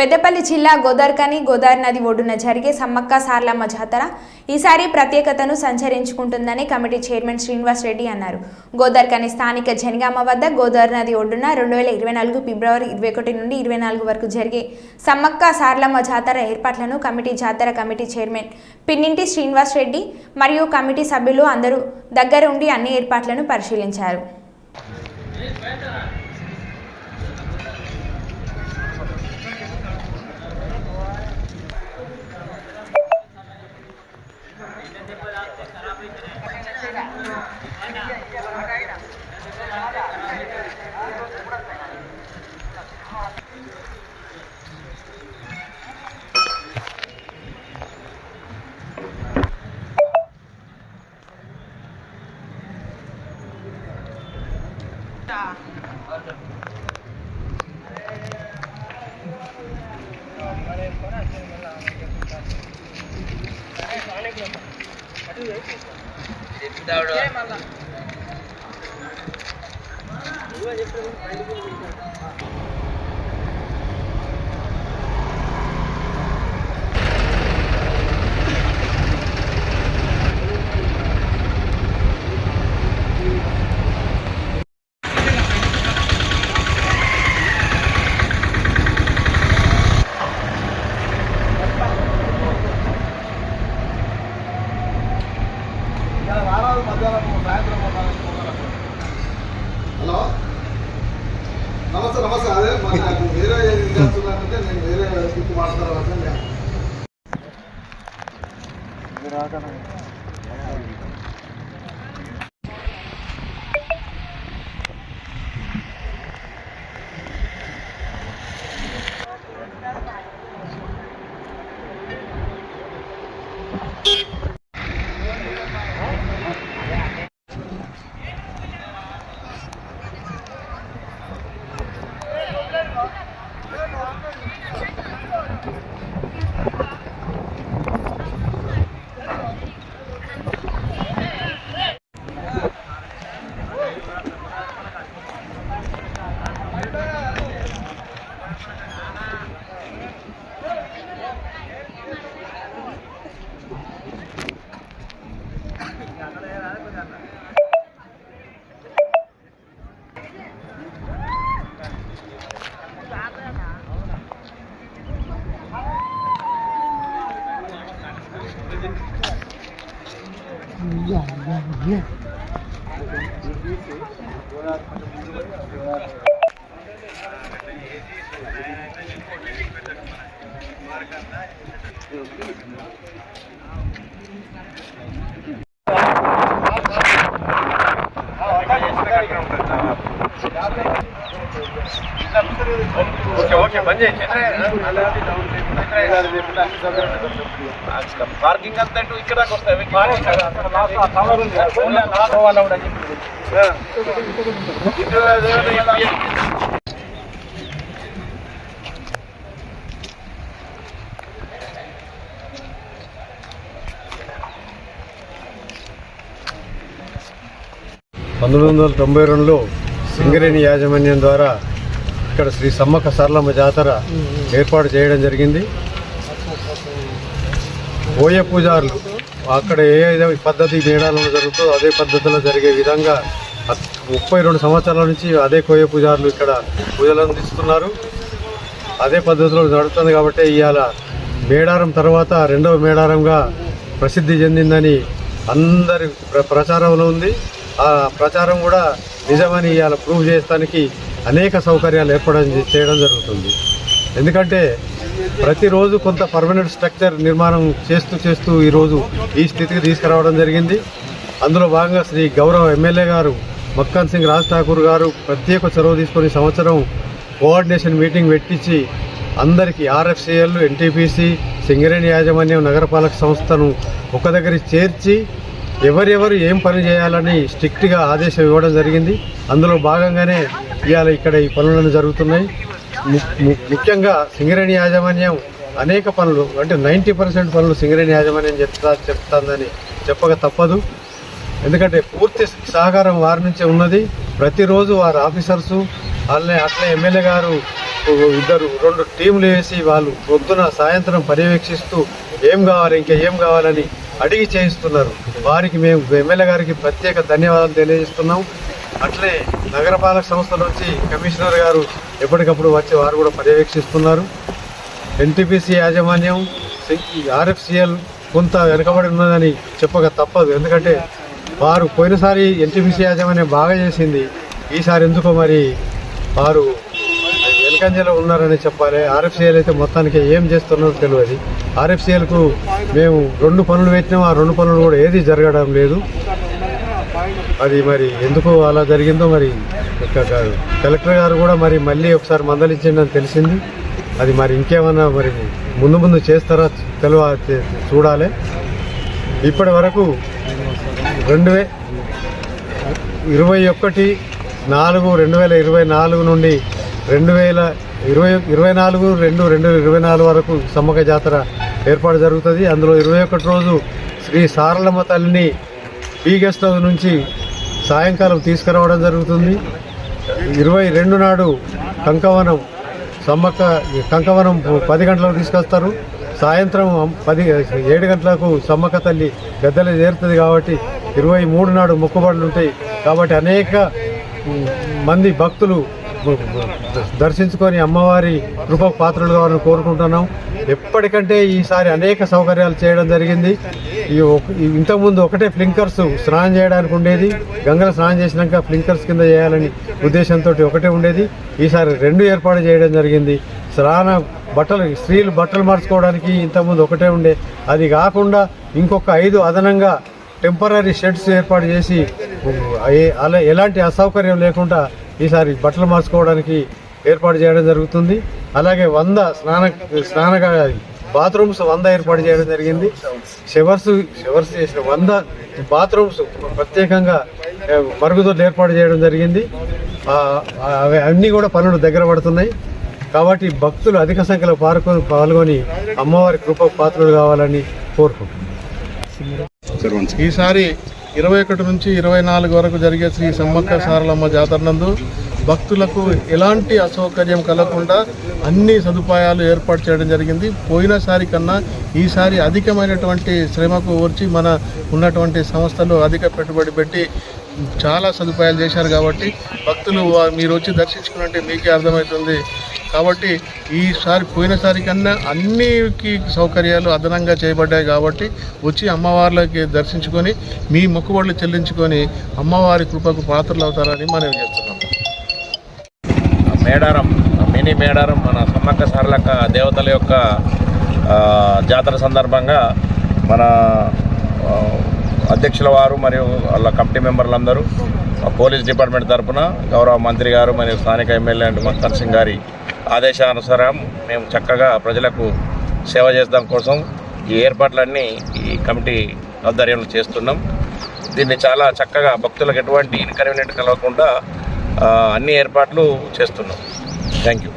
పెద్దపల్లి జిల్లా గోదార్కని గోదావరి నది ఒడ్డున జరిగే సమ్మక్క సార్లమ్మ జాతర ఈసారి ప్రత్యేకతను సంచరించుకుంటుందని కమిటీ చైర్మన్ శ్రీనివాస్ రెడ్డి అన్నారు. గోదార్కని స్థానిక జనగామ వద్ద గోదావరి నది ఒడ్డున రెండు వేల ఇరవై నాలుగు ఫిబ్రవరి ఇరవై ఒకటి నుండి ఇరవై నాలుగు వరకు జరిగే సమ్మక్క సార్లమ్మ జాతర ఏర్పాట్లను కమిటీ జాతర కమిటీ చైర్మన్ పిన్నింటి శ్రీనివాస్ రెడ్డి మరియు కమిటీ సభ్యులు అందరూ దగ్గర ఉండి అన్ని ఏర్పాట్లను పరిశీలించారు. చెప్తాడు హలో? నమస్తే నమస్తే. అదే మరి నాకు వేరే చేస్తున్నానంటే నేను వేరే దిక్కు మాట్లాడతాను ఓకే ఓకే బంద్ చేయి పార్కింగ్ అంతా ఇటు ఇక్కడ దాకా వస్తాయి. పంతొమ్మిది వందల తొంభై రెండులో సింగరేణి యాజమాన్యం ద్వారా ఇక్కడ శ్రీ సమ్మక్క సరళమ్మ జాతర ఏర్పాటు చేయడం జరిగింది. బోయ పూజారులు అక్కడ ఏ పద్ధతి మేడాలలో జరుగుతుందో అదే పద్ధతిలో జరిగే విధంగా ముప్పై రెండు సంవత్సరాల నుంచి అదే కోయ పూజారులు ఇక్కడ పూజలు అందిస్తున్నారు. అదే పద్ధతిలో నడుస్తుంది కాబట్టి ఇవాళ మేడారం తర్వాత రెండవ మేడారంగా ప్రసిద్ధి చెందిందని అందరి ప్ర- ప్రచారంలో ఉంది. ఆ ప్రచారం కూడా నిజమని ఇవాళ ప్రూవ్ చేయడానికి అనేక సౌకర్యాలు ఏర్పడడం చేయడం జరుగుతుంది. ఎందుకంటే ప్రతిరోజు కొంత పర్మనెంట్ స్ట్రక్చర్ నిర్మాణం చేస్తూ చేస్తూ ఈరోజు ఈ స్థితికి తీసుకురావడం జరిగింది. అందులో భాగంగా శ్రీ గౌరవ ఎమ్మెల్యే గారు మక్కన్ సింగ్ రాజ్ ఠాకూర్ గారు ప్రత్యేక చొరవ తీసుకొని సంవత్సరం కోఆర్డినేషన్ మీటింగ్ పెట్టించి అందరికీ ఆర్ఎఫ్సిఎల్ ఎన్టీపీసీ సింగరేణి యాజమాన్యం నగరపాలక సంస్థను ఒక దగ్గర చేర్చి ఎవరెవరు ఏం పని చేయాలని స్ట్రిక్ట్గా ఆదేశం ఇవ్వడం జరిగింది. అందులో భాగంగానే ఇవాళ ఇక్కడ ఈ పనులను జరుగుతున్నాయి. ముఖ్యంగా సింగరేణి యాజమాన్యం అనేక పనులు అంటే నైంటీ పర్సెంట్ పనులు సింగరేణి యాజమాన్యం చెప్తా చెప్తాందని చెప్పక తప్పదు. ఎందుకంటే పూర్తి సహకారం వారి నుంచే ఉన్నది. ప్రతిరోజు వారి ఆఫీసర్సు అట్లే అట్లే ఎమ్మెల్యే గారు ఇద్దరు రెండు టీంలు వేసి వాళ్ళు పొద్దున సాయంత్రం పర్యవేక్షిస్తూ ఏం కావాలి ఇంకా ఏం కావాలని అడిగి చేయిస్తున్నారు. వారికి మేము ఎమ్మెల్యే గారికి ప్రత్యేక ధన్యవాదాలు తెలియజేస్తున్నాం. అట్లే నగరపాలక సంస్థల నుంచి కమిషనర్ గారు ఎప్పటికప్పుడు వచ్చి వారు కూడా పర్యవేక్షిస్తున్నారు. ఎన్టీపీసీ యాజమాన్యం ఆర్ఎఫ్సిఎల్ కొంత వెనుకబడి ఉన్నదని చెప్పక తప్పదు. ఎందుకంటే వారు పోయినసారి ఎన్టీపీసీ యాజమాన్యం బాగా చేసింది. ఈసారి ఎందుకో మరి వారు వెనకంజలో ఉన్నారని చెప్పాలి. ఆర్ఎఫ్సిఎల్ అయితే మొత్తానికి ఏం చేస్తున్నారో తెలియదు. ఆర్ఎఫ్సిఎల్కు మేము రెండు పనులు పెట్టినాం. ఆ రెండు పనులు కూడా ఏది జరగడం లేదు. అది మరి ఎందుకు అలా జరిగిందో మరి కలెక్టర్ గారు కూడా మరి మళ్ళీ ఒకసారి మందలించిందని తెలిసింది. అది మరి ఇంకేమన్నా మరి ముందు ముందు చేస్తారా తెలియ చూడాలి. ఇప్పటి వరకు రెండు వే ఇరవై ఒకటి నాలుగు రెండు వేల ఇరవై నాలుగు నుండి రెండు వేల ఇరవై ఇరవై నాలుగు రెండు రెండు ఇరవై నాలుగు వరకు సమ్మక జాతర ఏర్పాటు జరుగుతుంది. అందులో ఇరవై ఒకటి రోజు శ్రీ సారలమ్మ తల్లిని ఈ గెస్ట్ హౌస్ నుంచి సాయంకాలం తీసుకురావడం జరుగుతుంది. ఇరవై రెండు నాడు కంకవనం సమ్మక్క కంకవనం పది గంటలకు తీసుకొస్తారు. సాయంత్రం పది ఏడు గంటలకు సమ్మక్క తల్లి గద్దెలు చేరుతుంది కాబట్టి ఇరవై మూడు నాడు మొక్కుబడులు ఉంటాయి. కాబట్టి అనేక మంది భక్తులు దర్శించుకొని అమ్మవారి కృప పాత్రలు కావాలని కోరుకుంటున్నాం. ఎప్పటికంటే ఈసారి అనేక సౌకర్యాలు చేయడం జరిగింది. ఈ ఇంతకుముందు ఒకటే ఫ్లింకర్స్ స్నానం చేయడానికి ఉండేది. గంగలో స్నానం చేసినాక ఫ్లింకర్స్ కింద చేయాలని ఉద్దేశంతో ఒకటే ఉండేది. ఈసారి రెండు ఏర్పాటు చేయడం జరిగింది. స్నాన బట్టలు స్త్రీలు బట్టలు మార్చుకోవడానికి ఇంతకుముందు ఒకటే ఉండే. అది కాకుండా ఇంకొక ఐదు అదనంగా టెంపరీ షెడ్స్ ఏర్పాటు చేసి అలా ఎలాంటి అసౌకర్యం లేకుండా ఈసారి బట్టలు మార్చుకోవడానికి ఏర్పాటు చేయడం జరుగుతుంది. అలాగే వంద స్నాన స్నాన బాత్రూమ్స్ వంద ఏర్పాటు చేయడం జరిగింది. షవర్స్ షవర్స్ చేసిన వంద బాత్రూమ్స్ ప్రత్యేకంగా మరుగుదొడ్లు ఏర్పాటు చేయడం జరిగింది. అవి అన్నీ కూడా పనులు దగ్గర పడుతున్నాయి. కాబట్టి భక్తులు అధిక సంఖ్యలో పాల్గొని పాల్గొని అమ్మవారి కృప పాత్రలు కావాలని కోరుకుంటున్నాను ఈసారి ఇరవై ఒకటి నుంచి ఇరవై నాలుగు వరకు జరిగే శ్రీ సమ్మక్క సారలమ్మ జాతర నందు భక్తులకు ఎలాంటి అసౌకర్యం కలగకుండా అన్ని సదుపాయాలు ఏర్పాటు చేయడం జరిగింది. పోయినసారి కన్నా ఈసారి అధికమైనటువంటి శ్రమకు వచ్చి మన ఉన్నటువంటి సంస్థలు అధిక పెట్టుబడి పెట్టి చాలా సదుపాయాలు చేశారు కాబట్టి భక్తులు మీరు వచ్చి దర్శించుకున్నట్టే మీకే అర్థమవుతుంది. కాబట్టి ఈసారి పోయినసారి కన్నా అన్నికి సౌకర్యాలు అదనంగా చేయబడ్డాయి కాబట్టి వచ్చి అమ్మవార్లకి దర్శించుకొని మీ మొక్కుబడులు చెల్లించుకొని అమ్మవారి కృపకు పాత్రలు అవుతారని మనం చేస్తున్నాం. మేడారం మినీ మేడారం మన సమ్మక్క సారలక్క దేవతల యొక్క జాతర సందర్భంగా మన అధ్యక్షుల వారు మరియు వాళ్ళ కమిటీ మెంబర్లందరూ పోలీస్ డిపార్ట్మెంట్ తరఫున గౌరవ మంత్రి గారు మరియు స్థానిక ఎమ్మెల్యే అంటే మక్కర్ సింగ్ గారి ఆదేశానుసారం మేము చక్కగా ప్రజలకు సేవ చేసడం కోసం ఈ ఏర్పాట్లన్నీ ఈ కమిటీ ఆధ్వర్యంలో చేస్తున్నాం. దీన్ని చాలా చక్కగా భక్తులకు ఎటువంటి ఇన్కన్వీనియంట్ కలగకుండా అన్ని ఏర్పాట్లు చేస్తున్నాం. Thank you